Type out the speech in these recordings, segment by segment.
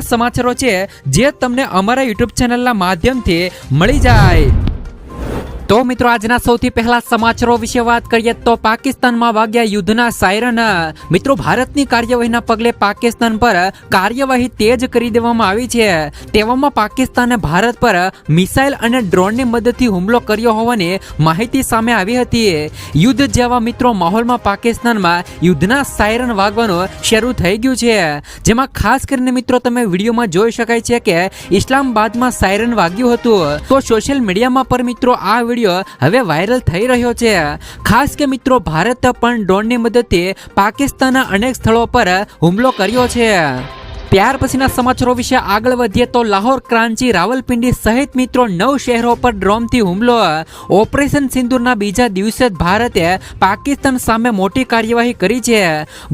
સમાચારો છે જે તમને અમારા યુટ્યુબ ચેનલના માધ્યમથી મળી જાય. તો મિત્રો, આજના સૌથી પહેલા સમાચારો વિશે વાત કરીએ તો પાકિસ્તાનમાં વાગ્યા યુદ્ધના સાયરન મિત્રો, ભારતની કાર્યવાહીના પગલે પાકિસ્તાન પર કાર્યવાહી તેજ કરી દેવામાં આવી છે. તેવામાં પાકિસ્તાને ભારત પર મિસાઇલ અને ડ્રોનની મદદથી હુમલો કર્યો હોવાની માહિતી સામે આવી હતી. યુદ્ધ જેવા મિત્રો, માહોલમાં પાકિસ્તાનમાં યુદ્ધના સાયરન વાગવાનું શરૂ થઈ ગયું છે. જેમાં ખાસ કરીને મિત્રો, તમે વિડીયોમાં જોઈ શકાય છે કે ઇસ્લામાબાદમાં સાયરન વાગ્યું હતું. તો સોશિયલ મીડિયામાં પર મિત્રો, આ વીડિયો હવે વાયરલ થઈ રહ્યો છે. ખાસ કે મિત્રો, ભારત પણ ડ્રોનની મદદથી પાકિસ્તાનના અનેક સ્થળો પર હુમલો કર્યો છે. ત્યાર પછીના સમાચારો વિશે આગળ વધીએ તો લાહોર ક્રાંચી રાવલપિંડી સહિત મિત્રો નવ શહેરો પર ડ્રોનથી હુમલો. ઓપરેશન સિંદુરના બીજા દિવસે જ ભારતે પાકિસ્તાન સામે મોટી કાર્યવાહી કરી છે.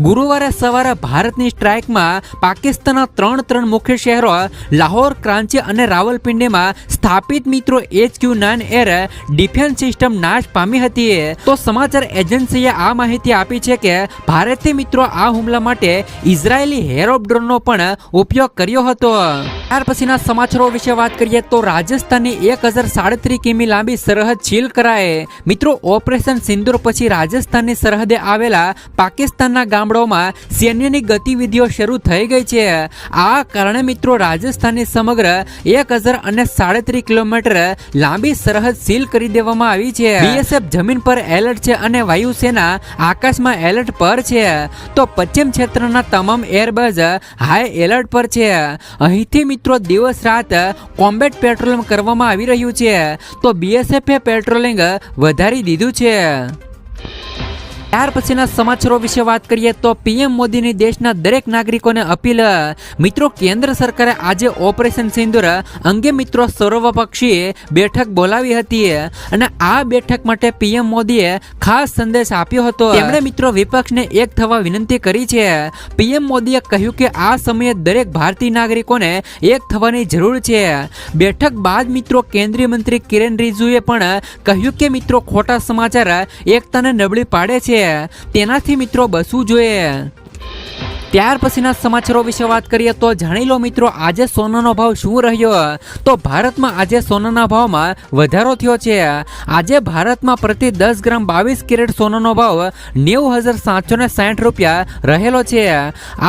ગુરુવારે સવારે ભારતની સ્ટ્રાઇકમાં પાકિસ્તાનના ત્રણ ત્રણ મુખ્ય શહેરો લાહોર ક્રાંચી અને રાવલપિંડીમાં સ્થાપિત મિત્રો HQ nine air defence system નાશ પામી હતી. તો સમાચાર એજન્સીએ આ માહિતી આપી છે કે ભારતે મિત્રો આ હુમલા માટે ઇઝરાયેલી હેરોપ ડ્રોનનો પણ ઉપયોગ કર્યો હતો. ત્યાર પછીના સમાચારો વિશે વાત કરીએ તો રાજસ્થાનની એક હજાર સાડત્રીસ કિમી લાંબી સરહદ સીલ કરાય મિત્રો, ઓપરેશન સિંદુર પછી રાજસ્થાનની સરહદે આવેલા પાકિસ્તાનના ગામડાઓમાં સૈન્યની ગતિવિધિઓ શરૂ થઈ ગઈ છે. આ કારણે મિત્રો, રાજસ્થાનની સમગ્ર એક હજાર અને સાડત્રીસ કિલોમીટર લાંબી સરહદ સીલ કરી દેવામાં આવી છે. બીએસએફ જમીન પર એલર્ટ છે અને વાયુસેના આકાશમાં એલર્ટ પર છે. તો પશ્ચિમ ક્ષેત્રના તમામ એરબેઝ હાઈ એલર્ટ પર છે. અહીંથી મિત્રો દિવસ રાત કોમ્બેટ પેટ્રોલિંગ કરવામાં આવી રહ્યું છે. તો બીએસએફે પેટ્રોલિંગ વધારી દીધું છે. ત્યાર પછીના સમાચારો વિશે વાત કરીએ તો પીએમ મોદીની દેશના દરેક નાગરિકોને અપીલ. મિત્રો, કેન્દ્ર સરકારે આજે ઓપરેશન સિંદુર અંગે મિત્રો સર્વપક્ષીય બેઠક બોલાવી હતી અને આ બેઠક માટે પીએમ મોદીએ ખાસ સંદેશ આપ્યો હતો. તેમણે મિત્રો વિપક્ષને એક થવા વિનંતી કરી છે. પીએમ મોદીએ કહ્યું કે આ સમયે દરેક ભારતીય નાગરિકોને એક થવાની જરૂર છે. બેઠક બાદ મિત્રો કેન્દ્રીય મંત્રી કિરેન રિજુએ પણ કહ્યું કે મિત્રો, ખોટા સમાચાર એકતાને નબળી પાડે છે. તેનાથી મિત્રો બસવું જોઈએ. ત્યાર પછીના સમાચારો વિશે વાત કરીએ તો જાણી લો મિત્રો, આજે સોનાનો ભાવ શું રહ્યો? તો ભારતમાં આજે સોનાના ભાવમાં વધારો થયો છે. આજે ભારતમાં પ્રતિ દસ ગ્રામ બાવીસ કેરેટ સોનાનો ભાવ નેવું હજાર સાતસો ને સાઠ રૂપિયા રહેલો છે.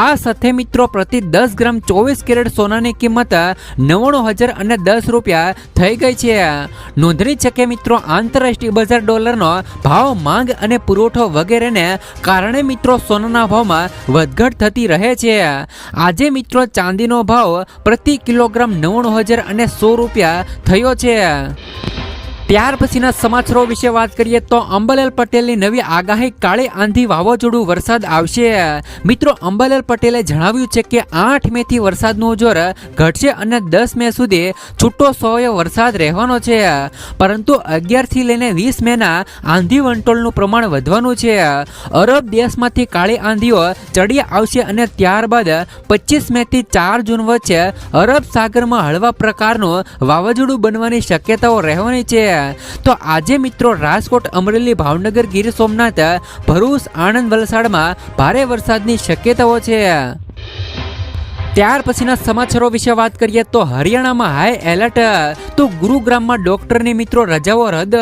આ સાથે મિત્રો, પ્રતિ દસ ગ્રામ ચોવીસ કેરેટ સોનાની કિંમત નવ્વાણું હજાર અને દસ રૂપિયા થઈ ગઈ છે. નોંધણી છે કે મિત્રો, આંતરરાષ્ટ્રીય બજાર ડોલરનો ભાવ માંગ અને પુરવઠો વગેરેને કારણે મિત્રો, સોનાના ભાવમાં વધઘટ થતી રહે છે. આજે મિત્રો ચાંદીનો ભાવ પ્રતિ કિલોગ્રામ નવ્વાણું હજાર અને સો રૂપિયા થયો છે. ત્યાર પછીના સમાચારો વિશે વાત કરીએ તો અંબાલાલ પટેલની નવી આગાહી કાળી આંધી વાવાઝોડું વરસાદ આવશે. મિત્રો, અંબાલાલ પટેલે જણાવ્યું છે કે આઠ મેથી વરસાદનું જોર ઘટશે અને દસ મે સુધી છૂટો સોયો વરસાદ રહેવાનો છે. પરંતુ અગિયારથી લઈને વીસ મેના આંધી વંટોળનું પ્રમાણ વધવાનું છે. અરબ દેશમાંથી કાળી આંધીઓ ચડી આવશે અને ત્યારબાદ પચીસ મેથી ચાર જૂન વચ્ચે અરબ સાગરમાં હળવા પ્રકારનું વાવાઝોડું બનવાની શક્યતાઓ રહેવાની છે. તો આજે મિત્રો રાજકોટ, અમરેલી, ભાવનગર, ગીર સોમનાથ, ભરૂચ, આણંદ, વલસાડમાં ભારે વરસાદની શક્યતાઓ છે. ત્યાર પછીના સમાચારો વિશે વાત કરીએ તો હરિયાણામાં હાઈ એલર્ટ તો ગુરુગ્રામમાં ડોક્ટરની મિત્રો રજાઓ રદ.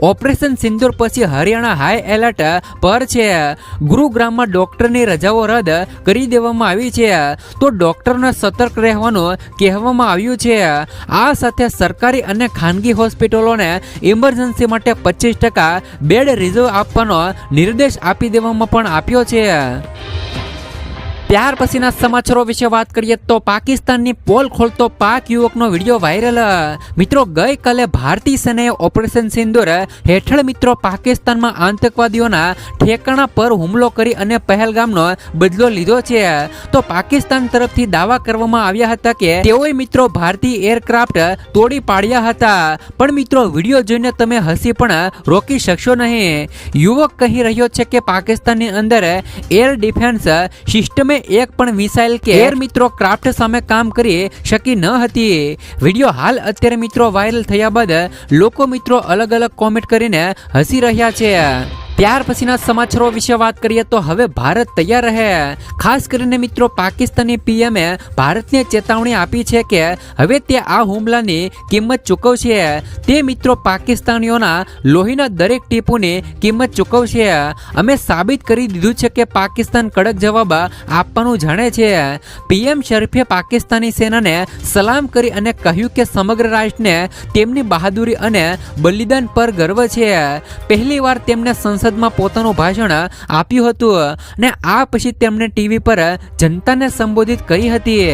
ઓપરેશન સિંદુર પછી હરિયાણા હાઈ એલર્ટ પર છે. ગુરુગ્રામમાં ડોક્ટરની રજાઓ રદ કરી દેવામાં આવી છે. તો ડોક્ટરને સતર્ક રહેવાનું કહેવામાં આવ્યું છે. આ સાથે સરકારી અને ખાનગી હોસ્પિટલોને ઇમરજન્સી માટે પચીસ ટકા બેડ રિઝર્વ આપવાનો નિર્દેશ આપી દેવામાં પણ આપ્યો છે. ત્યાર પછીના સમાચારો વિશે વાત કરીએ તો પાકિસ્તાનની પોલ ખોલતો પાક યુવકનો વીડિયો વાયરલ. મિત્રો, ગઈકાલે ભારતીય સેનાએ ઓપરેશન સિંદુર હેઠળ મિત્રો પાકિસ્તાનમાં આતંકવાદીઓના ઠેકાણા પર હુમલો કરી અને પહેલગામનો બદલો લીધો છે. તો પાકિસ્તાન તરફથી દાવા કરવામાં આવ્યા હતા કે તેઓએ મિત્રો ભારતીય એરક્રાફ્ટ તોડી પાડ્યા હતા. પણ મિત્રો, વીડિયો જોઈને તમે હસી પણ રોકી શકશો નહીં. યુવક કહી રહ્યો છે કે પાકિસ્તાનની અંદર એર ડિફેન્સ સિસ્ટમે એક પણ મિસાઇલ કે એર મિત્રો ક્રાફ્ટ સામે કામ કરી શકી ન હતી. વીડિયો હાલ અત્યારે મિત્રો વાયરલ થયા બાદ લોકો મિત્રો અલગ અલગ કોમેન્ટ કરીને હસી રહ્યા છે. ત્યાર પછીના સમાચારો વિશે વાત કરીએ તો હવે ભારત તૈયાર રહે. ખાસ કરીને મિત્રો પાકિસ્તાની પીએમએ ભારતને ચેતવણી આપી છે કે હવે તે આ હુમલાની કિંમત ચૂકવશે. તે મિત્રો પાકિસ્તાનીઓના લોહીના દરેક ટીપુની કિંમત ચૂકવશે. અમે સાબિત કરી દીધું છે કે પાકિસ્તાન કડક જવાબ આપવાનું જાણે છે. પીએમ શરીફે પાકિસ્તાની સેનાને સલામ કરી અને કહ્યું કે સમગ્ર રાષ્ટ્રને તેમની બહાદુરી અને બલિદાન પર ગર્વ છે. પહેલીવાર તેમને તેમને સંસદમાં પોતાનું ભાષણ આપ્યું હતું અને આ પછી તેમણે ટીવી પર જનતાને સંબોધિત કરી હતી.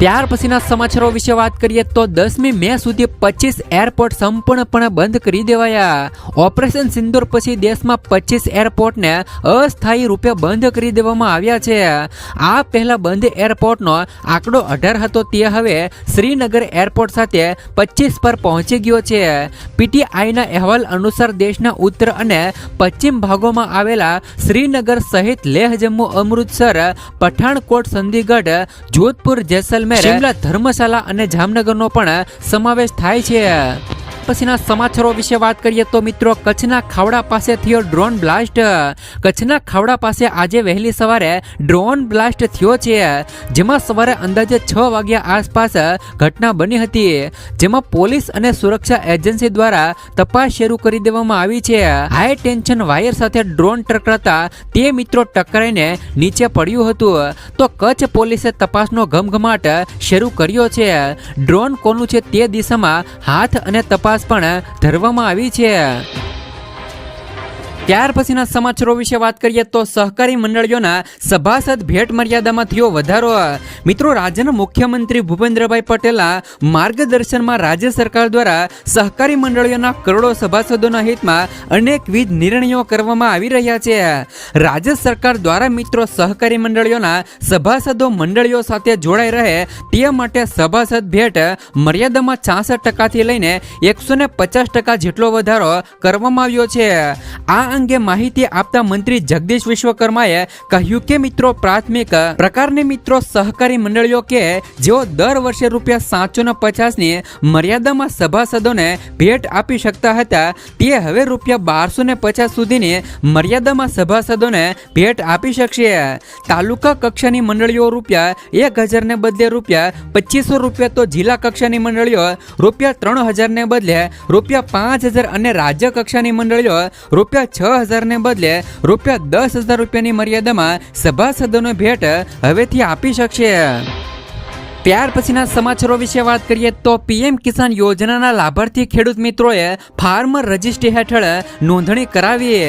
ત્યાર પછીના સમાચારો વિશે વાત કરીએ તો દસમી મે સુધી પચીસ એરપોર્ટ સંપૂર્ણપણે બંધ કરી દેવાયા. ઓપરેશન સિંદુર પછી દેશમાં પચીસ એરપોર્ટને અસ્થાયી રૂપે બંધ કરી દેવામાં આવ્યા છે. આ પહેલા બંધ એરપોર્ટનો આંકડો અઢાર હતો, તે હવે શ્રીનગર એરપોર્ટ સાથે પચીસ પર પહોંચી ગયો છે. પીટીઆઈના અહેવાલ અનુસાર દેશના ઉત્તર અને પશ્ચિમ ભાગોમાં આવેલા શ્રીનગર સહિત લેહ જમ્મુ અમૃતસર, પઠાણકોટ, ચંદીગઢ, જોધપુર, જેસલમેર શિમલા ધર્મશાલા અને જામનગરનો પણ સમાવેશ થાય છે. પછીના સમાચારો વિશે વાત કરીએ તો મિત્રો કચ્છના ખાવડા પાસે થયો ડ્રોન બ્લાસ્ટ. કચ્છના ખાવડા પાસે આજે વહેલી સવારે ડ્રોન બ્લાસ્ટ થયો છે, જેમાં સવારે અંદાજે છ વાગ્યા આસપાસ ઘટના બની હતી, જેમાં પોલીસ અને સુરક્ષા એજન્સી દ્વારા તપાસ શરૂ કરી દેવામાં આવી છે. હાઈ ટેન્શન વાયર સાથે ડ્રોન ટકરાતા તે મિત્રો ટકરાઈને નીચે પડ્યું હતું. તો કચ્છ પોલીસે તપાસનો ઘમઘમાટ શરૂ કર્યો છે. ડ્રોન કોનું છે તે દિશામાં હાથ અને તપાસ પણ ધરવામાં આવી છે. ત્યાર પછીના સમાચારો વિશે વાત કરીએ તો સહકારી મંડળીઓના સભાસદ ભેટ મર્યાદામાં થયો વધારો. મિત્રો, રાજ્યના મુખ્યમંત્રી ભૂપેન્દ્રભાઈ પટેલના માર્ગદર્શનમાં રાજ્ય સરકાર દ્વારા સહકારી મંડળીઓના કરોડો સભાસદોના હિતમાં અનેકવિધ નિર્ણયો કરવામાં આવી રહ્યા છે. રાજ્ય સરકાર દ્વારા મિત્રો, સહકારી મંડળીઓના સભાસદો મંડળીઓ સાથે જોડાઈ રહે તે માટે સભાસદ ભેટ મર્યાદામાં છાસઠ ટકાથી લઈને એકસો ને પચાસ ટકા જેટલો વધારો કરવામાં આવ્યો છે. આ અંગે માહિતી આપતા મંત્રી જગદીશ વિશ્વકર્માએ કહ્યું કે મિત્રો, પ્રાથમિક પ્રકારની મિત્રો સહકારી મંડળીઓ કે જેઓ દર વર્ષે રૂપિયા સાતસો ને પચાસની મર્યાદામાં સભાસદોને ભેટ આપી શકતા હતા, તે હવે રૂપિયા બારસો ને પચાસ સુધીની મર્યાદામાં સભાસદોને ભેટ આપી શકશે. તાલુકા કક્ષાની મંડળીઓ રૂપિયા એક હજારને બદલે રૂપિયા પચીસો રૂપિયા તો જિલ્લા કક્ષાની મંડળીઓ, રૂપિયા ત્રણ હજારને બદલે રૂપિયા પાંચ હજાર અને રાજ્ય કક્ષાની મંડળીઓ, રૂપિયા છ હજારને બદલે રૂપિયા દસ હજાર રૂપિયાની મર્યાદામાં સભાસદોને ભેટ હવેથી આપી શકશે. ત્યાર પછીના સમાચારો વિશે વાત કરીએ તો પીએમ કિસાન યોજનાના લાભાર્થી ખેડૂત મિત્રોએ ફાર્મર રજિસ્ટ્રી હેઠળ નોંધણી કરાવી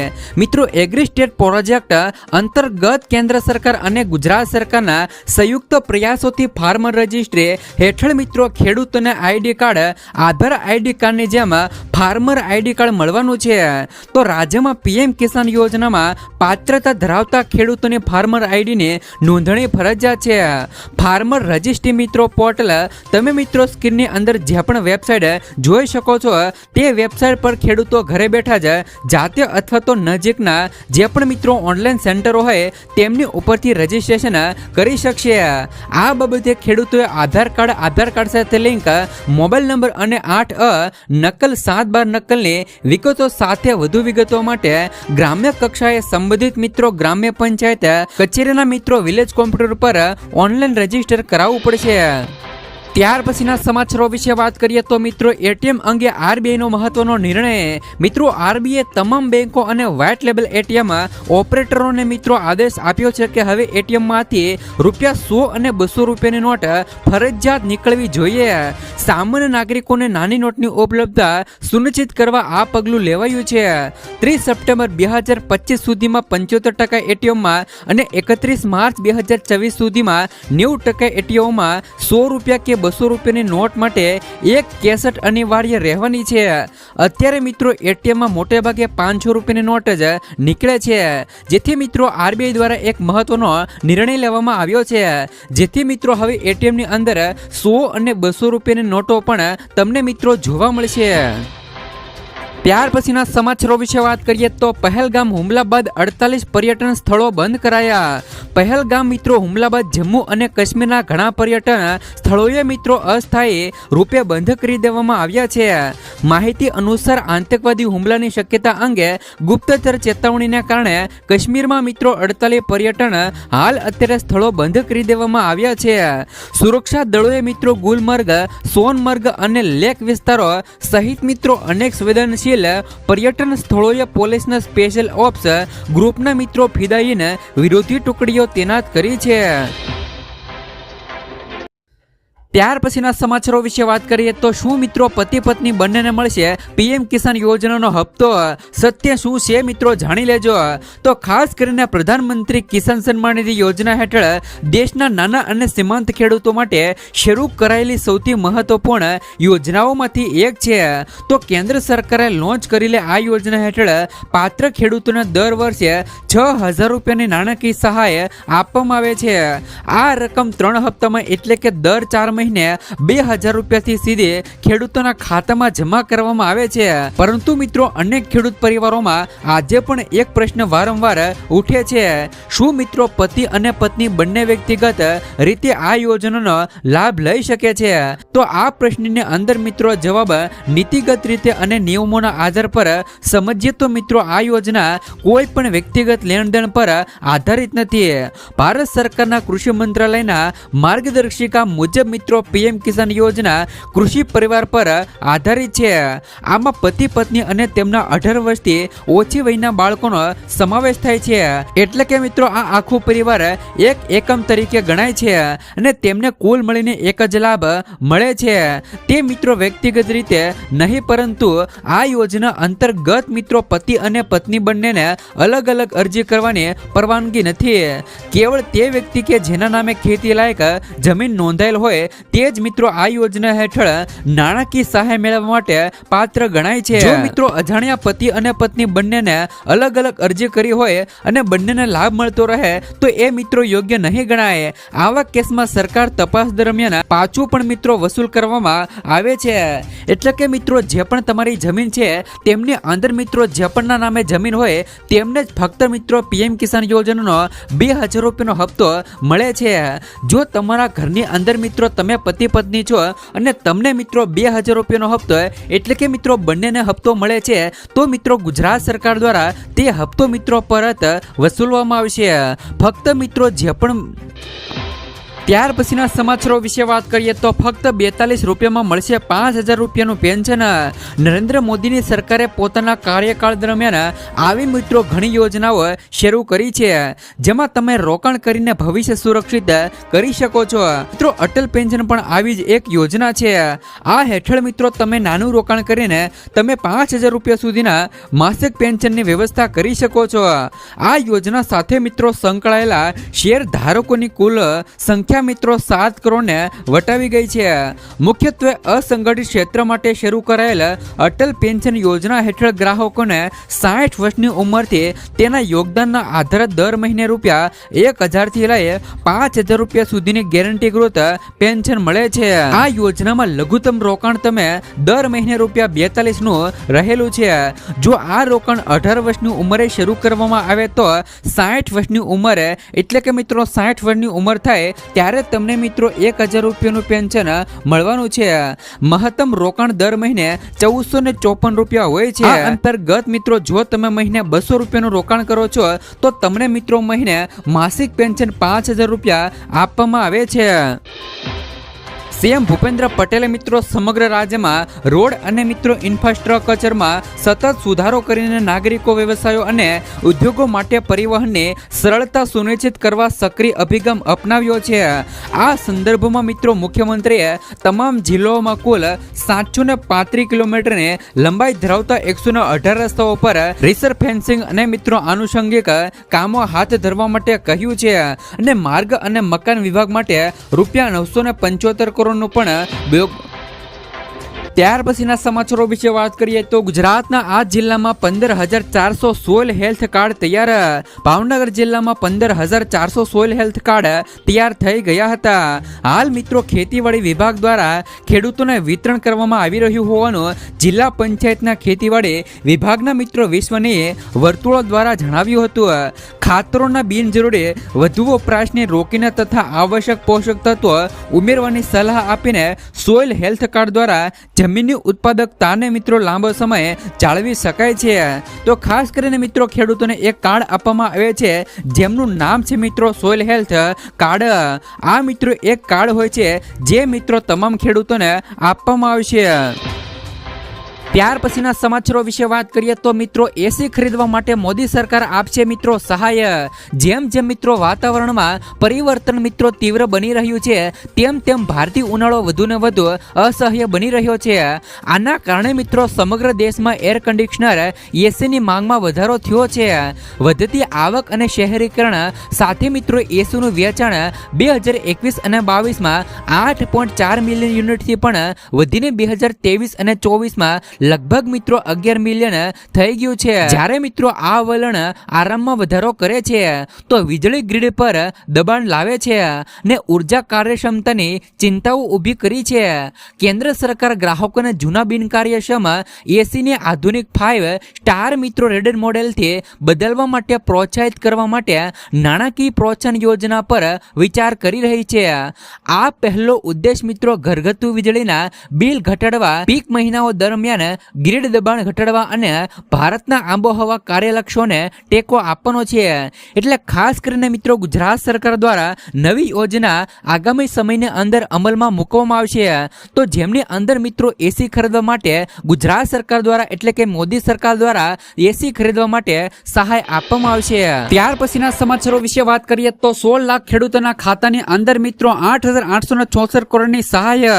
મિત્રો, એગ્રી સ્ટેટ પ્રોજેક્ટ અંતર્ગત કેન્દ્ર સરકાર અને ગુજરાત સરકારના સંયુક્ત પ્રયાસોથી ફાર્મર રજિસ્ટ્રી હેઠળ મિત્રો, ખેડૂતોને આઈડી કાર્ડ, આધાર આઈડી કાર્ડની જેમ ફાર્મર આઈડી કાર્ડ મળવાનું છે. તો રાજ્યમાં પીએમ કિસાન યોજનામાં પાત્રતા ધરાવતા ખેડૂતોની ફાર્મર આઈડીની નોંધણી ફરજિયાત છે. ફાર્મર રજિસ્ટ્રી મિત્રો પોર્ટલ, તમે મિત્રો સ્ક્રીનની અંદર જે પણ વેબસાઇટ જોઈ શકો છો, તે વેબસાઇટ પર ખેડૂતો ઘરે બેઠા જ જાતે અથવા તો નજીકના જે પણ મિત્રો ઓનલાઈન સેન્ટરો હોય, તેમની ઉપરથી રજીસ્ટ્રેશન કરી શકશે. આ બાબતે ખેડૂતોએ આધાર કાર્ડ આધાર કાર્ડ સાથે લિંક મોબાઈલ નંબર અને આઠ અ નકલ સાત બાર નકલની વિગતો સાથે વધુ વિગતો માટે ગ્રામ્ય કક્ષાએ સંબંધિત મિત્રો ગ્રામ્ય પંચાયત કચેરીના મિત્રો વિલેજ કોમ્પ્યુટર પર ઓનલાઈન રજિસ્ટર કરાવવું પડશે. Yeah. ત્યાર પછીના સમાચારો વિશે વાત કરીએ તો મિત્રો એટીએમ અંગે આરબીઆઈનો મહત્વનો નિર્ણય. મિત્રો આરબીઆઈ તમામ બેંકો અને વ્હાઇટ લેબલ એટીએમ ઓપરેટરોને મિત્રો આદેશ આપ્યો છે કે હવે એટીએમમાંથી રૂપિયા સો અને બસો રૂપિયાની નોટ ફરજિયાત નીકળવી જોઈએ. સામાન્ય નાગરિકોને નાની નોટની ઉપલબ્ધતા સુનિશ્ચિત કરવા આ પગલું લેવાયું છે. ત્રીસ સપ્ટેમ્બર બે હજાર પચીસ સુધીમાં પંચોતેર ટકા એટીએમમાં અને એકત્રીસ માર્ચ બે હજાર ચોવીસ સુધીમાં નેવું ટકા એટીએમમાં સો રૂપિયા કે બસો રૂપિયાની નોટ માટે એક કેસેટ અનિવાર્ય રહેવાની છે. અત્યારે મિત્રો એટીએમમાં મોટે ભાગે પાંચસો રૂપિયાની નોટ જ નીકળે છે. જેથી મિત્રો આરબીઆઈ દ્વારા એક મહત્વનો નિર્ણય લેવામાં આવ્યો છે. જેથી મિત્રો હવે એટીએમની અંદર સો અને બસો રૂપિયાની નોટો પણ તમને મિત્રો જોવા મળશે. ત્યાર પછીના સમાચારો વિશે વાત કરીએ તો પહેલગામ હુમલા બાદ અડતાલીસ પર્યટન સ્થળો બંધ કરાયા. પહેલગામ મિત્રો હુમલા બાદ જમ્મુ અને કાશ્મીરના ઘણા પર્યટન સ્થળોએ મિત્રો અસ્થાયી રૂપે બંધ કરી દેવામાં આવ્યા છે. માહિતી અનુસાર આતંકવાદી હુમલાની શક્યતા અંગે ગુપ્તચર ચેતવણીને કારણે કાશ્મીરમાં મિત્રો અડતાલીસ પર્યટન હાલ અત્યારે સ્થળો બંધ કરી દેવામાં આવ્યા છે. સુરક્ષા દળોએ મિત્રો ગુલમર્ગ, સોનમર્ગ અને લેક વિસ્તારો સહિત મિત્રો અનેક સંવેદનશીલ પર્યટન સ્થળોએ પોલીસના સ્પેશિયલ ઓપ્સ ગ્રુપના મિત્રો ફિદાઈને વિરોધી ટુકડીઓ તૈનાત કરી છે. ત્યાર પછીના સમાચારો વિશે વાત કરીએ તો શું મિત્રો પતિ પત્ની બંનેને મળશે પીએમ કિસાન યોજનાનો હપ્તો? સત્ય શું છે મિત્રો જાણી લેજો. તો ખાસ કરીને પ્રધાનમંત્રી કિસાન સન્માન નિધિ યોજના હેઠળ દેશના નાના અને સીમાંત ખેડૂતો માટે શરૂ કરાયેલી સૌથી મહત્વપૂર્ણ યોજનાઓમાંથી એક છે. તો કેન્દ્ર સરકારે લોન્ચ કરેલી આ યોજના હેઠળ પાત્ર ખેડૂતોને દર વર્ષે છ હજાર રૂપિયાની નાણાકીય સહાય આપવામાં આવે છે. આ રકમ ત્રણ હપ્તામાં એટલે કે દર ચાર મહિને બે હજાર રૂપિયાથી સીધે ખેડૂતોના ખાતામાં જમા કરવામાં આવે છે. પરંતુ મિત્રો, અનેક ખેડૂત પરિવારોમાં આજે પણ એક પ્રશ્ન વારંવાર ઉઠે છે. શું મિત્રો પતિ અને પત્ની બંને વ્યક્તિગત રીતે આ યોજનાનો લાભ લઈ શકે છે? તો આ પ્રશ્નને અંદર મિત્રો જવાબ નીતિગત રીતે અને નિયમોના આધાર પર સમજીએ તો મિત્રો, આ યોજના કોઈ પણ વ્યક્તિગત લેણદેણ પર આધારિત નથી. ભારત સરકારના કૃષિ મંત્રાલયના માર્ગદર્શિકા મુજબ મિત્રો પીએમ કિસાન યોજના કૃષિ પરિવાર પર આધારિત છે. આમાં પતિ, પત્ની અને તેમના અઢાર વર્ષથી ઓછી વયના બાળકોનો સમાવેશ થાય છે. એટલે કે મિત્રો, આ આખું પરિવાર એક એકમ તરીકે ગણાય છે અને તેમને કુલ મળીને એક જ લાભ મળે છે. તે મિત્રો વ્યક્તિગત રીતે નહીં, પરંતુ આ યોજના અંતર્ગત મિત્રો પતિ અને પત્ની બંનેને અલગ અલગ અરજી કરવાની પરવાનગી નથી. કેવળ તે વ્યક્તિ કે જેના નામે ખેતી લાયક જમીન નોંધાયેલ હોય તે જ મિત્રો આ યોજના હેઠળ નાણાકીય સહાય મેળવવા માટે પાત્ર ગણાય છે. મિત્રો અજાણ્યા પતિ અને પત્ની બંનેને અલગ અલગ અરજી કરી હોય અને બંનેને લાભ મળતો રહે, તો એ મિત્રો યોગ્ય નહીં ગણાય. આવા કેસમાં સરકાર તપાસ દરમિયાન પાછું પણ મિત્રો વસૂલ કરવામાં આવે છે. એટલે કે મિત્રો જે પણ તમારી જમીન છે, તેમની અંદર મિત્રો જે પણના નામે જમીન હોય, તેમને જ ફક્ત મિત્રો પીએમ કિસાન યોજનાનો બે હજાર રૂપિયાનો હપ્તો મળે છે. જો તમારા ઘરની અંદર મિત્રો તમે પતિ પત્ની છો અને તમને મિત્રો બે હજાર રૂપિયાનો હપ્તો એટલે કે મિત્રો બંનેને હપ્તો મળે છે, તો મિત્રો ગુજરાત સરકાર દ્વારા તે હપ્તો મિત્રો પરત વસૂલવામાં આવશે. ફક્ત મિત્રો જે પણ ત્યાર પછીના સમાચારો વિશે વાત કરીએ તો ફક્ત બેતાલીસ રૂપિયામાં મળશે પાંચ હજાર રૂપિયાનું પેન્શન. નરેન્દ્ર મોદીની સરકારે પોતાના કાર્યકાળ દરમિયાન આવી મિત્રો ઘણી યોજનાઓ શરૂ કરી છે, જેમાં તમે રોકાણ કરીને ભવિષ્ય સુરક્ષિત કરી શકો છો. મિત્રો, અટલ પેન્શન પણ આવી જ એક યોજના છે. આ હેઠળ મિત્રો, તમે નાનું રોકાણ કરીને તમે પાંચ હજાર રૂપિયા સુધીના માસિક પેન્શનની વ્યવસ્થા કરી શકો છો. આ યોજના સાથે મિત્રો સંકળાયેલા શેર ધારકોની કુલ સંખ્યા મિત્રો સાત કરોડને વટાવી ગઈ છે. મુખ્યત્વે અસંગઠિત ક્ષેત્ર માટે શરૂ કરાયેલ અટલ પેન્શન યોજના હેઠળ ગ્રાહકોને સાઠ વર્ષની ઉંમરથી તેના યોગદાનના આધારે દર મહિને રૂપિયા એક હજારથી લઈ પાંચ હજાર રૂપિયા સુધીની ગેરંટીકૃત પેન્શન મળે છે. આ યોજનામાં લઘુત્તમ રોકાણ તમે દર મહિને રૂપિયા બેતાલીસનું રહેલું છે. જો આ રોકાણ અઢાર વર્ષની ઉંમરે શરૂ કરવામાં આવે તો સાઠ વર્ષની ઉંમરે, એટલે કે મિત્રો સાઠ વર્ષની ઉંમર થાય, ત્યારે તમને મિત્રો એક હજાર રૂપિયાનું પેન્શન મળવાનું છે. મહત્તમ રોકાણ દર મહિને ચૌદસો ને ચોપન રૂપિયા હોય છે. અંતર્ગત મિત્રો, જો તમે મહિને બસો રૂપિયાનું રોકાણ કરો છો, તો તમને મિત્રો મહિને માસિક પેન્શન પાંચ હજાર રૂપિયા આપવામાં આવે છે. સીએમ ભૂપેન્દ્ર પટેલે મિત્રો સમગ્ર રાજ્યમાં રોડ અને મિત્રો ઇન્ફ્રાસ્ટ્રક્ચરમાં સતત સુધારો કરીને નાગરિકો, વ્યવસાયો અને ઉદ્યોગો માટે પરિવહનને સરળતા સુનિશ્ચિત કરવા સક્રિય અભિગમ અપનાવ્યો છે. આ સંદર્ભમાં મિત્રો મુખ્યમંત્રીએ તમામ જિલ્લાઓમાં કુલ સાતસો ને પાંત્રીસ કિલોમીટરને લંબાઈ ધરાવતા એકસો ને અઢાર રસ્તાઓ પર રિસર ફેન્સિંગ અને મિત્રો આનુષંગિક કામો હાથ ધરવા માટે કહ્યું છે. અને માર્ગ અને મકાન વિભાગ માટે રૂપિયા નવસો ને પંચોતેર કરોડનું પણ ત્યાર પછીના સમાચારો વિશે વાત કરીએ તો ગુજરાતના આ જિલ્લામાં પંદર હજાર ચારસો સોઇલ હેલ્થ કાર્ડ તૈયાર, ભાવનગર જિલ્લામાં પંદર હજાર ચારસો સોઇલ હેલ્થ કાર્ડ તૈયાર થઈ ગયા હતા. હાલ મિત્રો ખેતીવાડી વિભાગ દ્વારા ખેડૂતોને વિતરણ કરવામાં આવી રહ્યું હોવાનું જિલ્લા પંચાયતના ખેતીવાડી વિભાગના મિત્રો વિશ્વની વર્તુળો દ્વારા જણાવ્યું હતું. ખાતરોના બિનજરૂરી વધુ વપરાશને રોકીને તથા આવશ્યક પોષક તત્વો ઉમેરવાની સલાહ આપીને સોઇલ હેલ્થ કાર્ડ દ્વારા જમીનની ઉત્પાદકતાને મિત્રો લાંબો સમય જાળવી શકાય છે. તો ખાસ કરીને મિત્રો ખેડૂતોને એક કાર્ડ આપવામાં આવે છે. જેમનું નામ છે મિત્રો સોઇલ હેલ્થ કાર્ડ. આ મિત્રો એક કાર્ડ હોય છે જે મિત્રો તમામ ખેડૂતોને આપવામાં આવશે. ત્યાર પછીના સમાચારો વિશે વાત કરીએ તો મિત્રો એસી ખરીદવા માટે મોદી સરકાર આપશે મિત્રો સહાય. જેમ જેમ મિત્રો વાતાવરણમાં પરિવર્તન મિત્રો તીવ્ર બની રહ્યું છે, તેમ તેમ ભારતીય ઉનાળો વધુ ને વધુ અસહ્ય બની રહ્યો છે. આના કારણે મિત્રો સમગ્ર દેશમાં એર કન્ડિશનર એસીની માંગમાં વધારો થયો છે. વધતી આવક અને શહેરીકરણ સાથે મિત્રો એસીનું વેચાણ બે હજાર એકવીસ અને બાવીસમાં આઠ પોઈન્ટ ચાર મિલિયન યુનિટથી પણ વધીને બે હજાર ત્રેવીસ અને ચોવીસમાં લગભગ મિત્રો અગિયાર મિલિયન થઈ ગયું છે. જ્યારે મિત્રો આ વલણ આરામમાં વધારો કરે છે, તો વીજળી ગ્રીડ પર દબાણ લાવે છે ને ઊર્જા કાર્યક્ષમતાની ચિંતાઓ ઊભી કરી છે. કેન્દ્ર સરકાર ગ્રાહકોને જૂના બિનકાર્યક્ષમ એસીને આધુનિક ફાઇવ સ્ટાર મિત્રો રેડર મોડેલથી બદલવા માટે પ્રોત્સાહિત કરવા માટે નાણાકીય પ્રોત્સાહન યોજના પર વિચાર કરી રહી છે. આ પહેલો ઉદ્દેશ મિત્રો ઘરગથ્થુ વીજળીના બિલ ઘટાડવા પીક મહિનાઓ દરમિયાન ગ્રીડ દબાણ ઘટાડવા અને ભારતના આબોહવા કાર્યલક્ષોને ટેકો આપવાનો છે. એટલે ખાસ કરીને મિત્રો, ગુજરાત સરકાર દ્વારા નવી યોજના આગામી સમયની અંદર અમલમાં મૂકવામાં આવશે. તો જેમની અંદર મિત્રો એસી ખરીદવા માટે ગુજરાત સરકાર દ્વારા એટલે કે મોદી સરકાર દ્વારા એસી ખરીદવા માટે સહાય આપવામાં આવશે. ત્યાર પછીના સમાચારો વિશે વાત કરીએ તો સોળ લાખ ખેડૂતોના ખાતાની અંદર મિત્રો આઠ હજાર આઠસો ચોસઠ કરોડની સહાય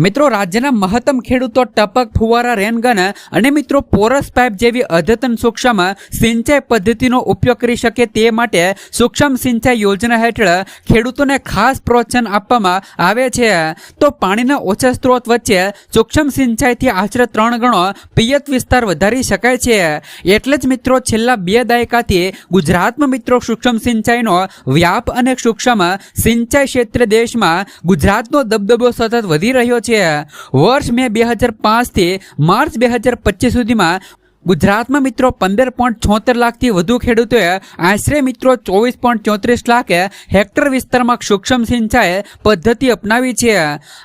મિત્રો, રાજ્યના મહત્તમ ખેડૂતો ટપક, ફુવારા, રેનગન અને મિત્રો, પોરસ પાઇપ જેવી અદ્યતન સૂક્ષ્મ સિંચાઈ પદ્ધતિનો ઉપયોગ કરી શકે તે માટે સૂક્ષ્મ સિંચાઈ યોજના હેઠળ ખેડૂતોને ખાસ પ્રોત્સાહન આપવામાં આવે છે. તો પાણીના ઓછા સ્ત્રોત વચ્ચે સૂક્ષ્મ સિંચાઈથી આશરે ત્રણ ગણો પિયત વિસ્તાર વધારી શકાય છે. એટલે જ મિત્રો, છેલ્લા બે દાયકાથી ગુજરાતમાં મિત્રો, સૂક્ષ્મ સિંચાઈનો વ્યાપ અને સૂક્ષ્મ સિંચાઈ ક્ષેત્રે દેશમાં ગુજરાતનો દબદબો સતત વધી રહ્યો છે. વર્ષ મે બે હજાર પાંચથી માર્ચ બે હજાર પચીસ સુધીમાં ગુજરાતમાં મિત્રો પંદર પોઈન્ટ છોતેર લાખથી વધુ ખેડૂતોએ આશરે મિત્રો ચોવીસ પોઈન્ટ ચોત્રીસ લાખે હેક્ટર વિસ્તારમાં સૂક્ષ્મ સિંચાઈ પદ્ધતિ અપનાવી છે.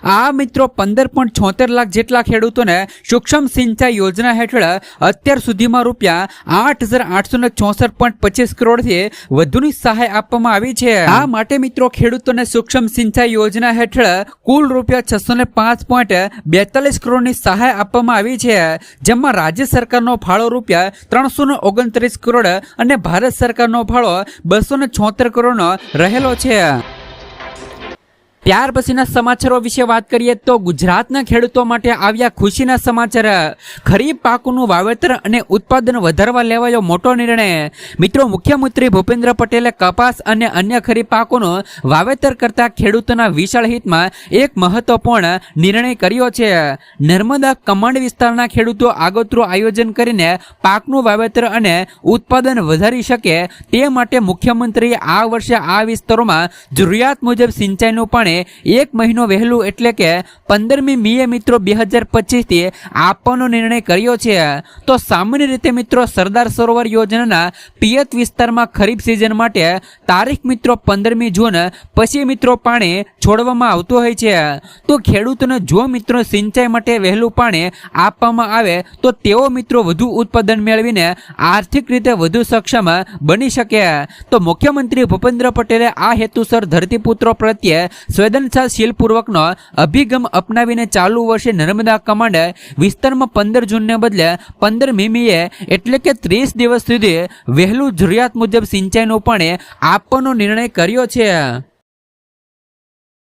આ મિત્રો પંદર પોઈન્ટ છોતેર લાખ જેટલા ખેડૂતોને સૂક્ષ્મ સિંચાઈ યોજના હેઠળ અત્યાર સુધીમાં રૂપિયા આઠ હજાર આઠસો ને ચોસઠ પોઈન્ટ પચીસ કરોડથી વધુની સહાય આપવામાં આવી છે. આ માટે મિત્રો ખેડૂતોને સૂક્ષ્મ સિંચાઈ યોજના હેઠળ કુલ રૂપિયા છસો ને પાંચ પોઈન્ટ બેતાલીસ કરોડની સહાય આપવામાં આવી છે, જેમાં રાજ્ય સરકારનો ફાળો રૂપિયા ત્રણસો ઓગણત્રીસ કરોડ અને ભારત સરકારનો ફાળો બસો ને કરોડનો રહેલો છે. ત્યાર પછીના સમાચારો વિશે વાત કરીએ તો ગુજરાતના ખેડૂતો માટે આવ્યા ખુશીના સમાચાર. ખરીફ પાકોનું વાવેતર અને ઉત્પાદન વધારવા લેવાયો મોટો નિર્ણય. મિત્રો, મુખ્યમંત્રી ભૂપેન્દ્ર પટેલે કપાસ અને અન્ય ખરીફ પાકોનું વાવેતર કરતા ખેડૂતોના વિશાળ હિતમાં એક મહત્વપૂર્ણ નિર્ણય કર્યો છે. નર્મદા કમાન્ડ વિસ્તારના ખેડૂતો આગોતરું આયોજન કરીને પાકનું વાવેતર અને ઉત્પાદન વધારી શકે તે માટે મુખ્યમંત્રીએ આ વર્ષે આ વિસ્તારોમાં જરૂરિયાત મુજબ સિંચાઈનું પાણી એક મહિનો વહેલું એટલે કે પંદરમી મીએ મિત્રો બે હજાર પચીસથી આપવાનો નિર્ણય કર્યો છે. તો સામાન્ય રીતે મિત્રો સરદાર સરોવર યોજનાના પિયત વિસ્તારમાં ખરીફ સિઝન માટે તારીખ મિત્રો પંદરમી જૂન પછી મિત્રો પાણી છોડવામાં આવતું હોય છે. તો ખેડૂતોને જો મિત્રો સિંચાઈ માટે વહેલું પાણી આપવામાં આવે, તો તેઓ મિત્રો વધુ ઉત્પાદન મેળવીને આર્થિક રીતે વધુ સક્ષમ બની શકે. તો મુખ્યમંત્રી ભૂપેન્દ્ર પટેલે આ હેતુસર ધરતીપુત્રો પ્રત્યે સંવેદનશીલપૂર્વકનો અભિગમ અપનાવીને ચાલુ વર્ષે નર્મદા કમાન્ડ વિસ્તારમાં પંદર જૂનને બદલે પંદર મીમીએ એટલે કે ત્રીસ દિવસ સુધી વહેલું જરૂરિયાત મુજબ સિંચાઈનું પાણી આપવાનો નિર્ણય કર્યો છે.